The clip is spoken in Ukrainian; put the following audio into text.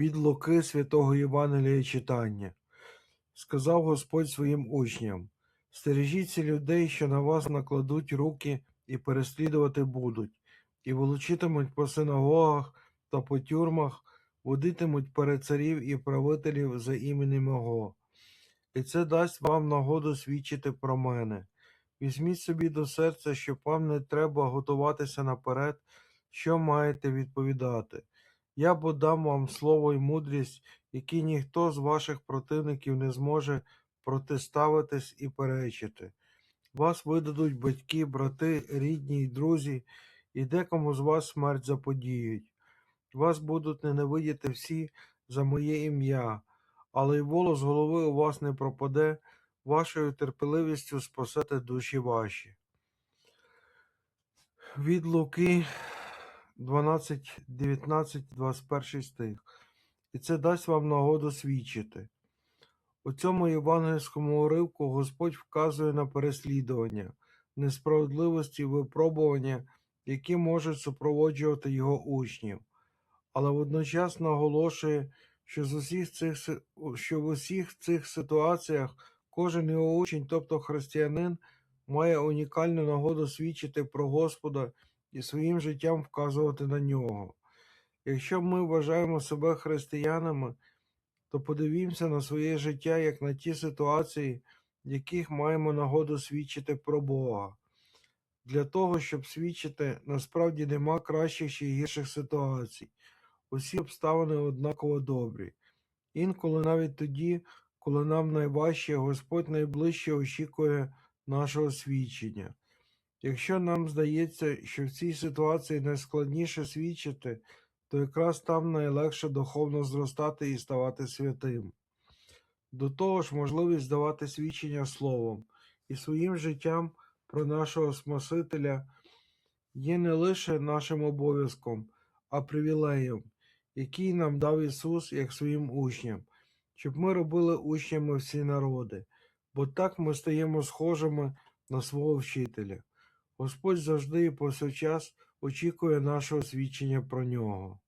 Від Луки святого Євангелія читання. Сказав Господь своїм учням: Стережіться людей, що на вас накладуть руки і переслідувати будуть, і волочитимуть по синагогах та по тюрмах, водитимуть перед царів і правителів за іменем Мого. І це дасть вам нагоду свідчити про мене. Візьміть собі до серця, що вам не треба готуватися наперед, що маєте відповідати. Я бо дам вам слово й мудрість, які ніхто з ваших противників не зможе протиставитись і перечити. Вас видадуть батьки, брати, рідні й друзі, і декому з вас смерть заподіють. Вас будуть ненавидіти всі за моє ім'я, але й волос голови у вас не пропаде, вашою терпеливістю спасете душі ваші. Від Луки 12, 19, 21 стих. І це дасть вам нагоду свідчити. У цьому євангельському уривку Господь вказує на переслідування, несправедливості випробування, які можуть супроводжувати його учнів, але водночас наголошує, що, з усіх цих, що в усіх цих ситуаціях кожен його учень, тобто християнин, має унікальну нагоду свідчити про Господа і своїм життям вказувати на нього. Якщо ми вважаємо себе християнами, то подивімося на своє життя як на ті ситуації, в яких маємо нагоду свідчити про Бога. Для того, щоб свідчити, насправді нема кращих чи гірших ситуацій. Усі обставини однаково добрі. Інколи навіть тоді, коли нам найважче, Господь найближче очікує нашого свідчення. Якщо нам здається, що в цій ситуації найскладніше свідчити, то якраз там найлегше духовно зростати і ставати святим. До того ж, можливість давати свідчення словом і своїм життям про нашого Спасителя є не лише нашим обов'язком, а привілеєм, який нам дав Ісус як своїм учням, щоб ми робили учнями всі народи, бо так ми стаємо схожими на свого вчителя. Господь завжди і повсякчас очікує нашого свідчення про нього.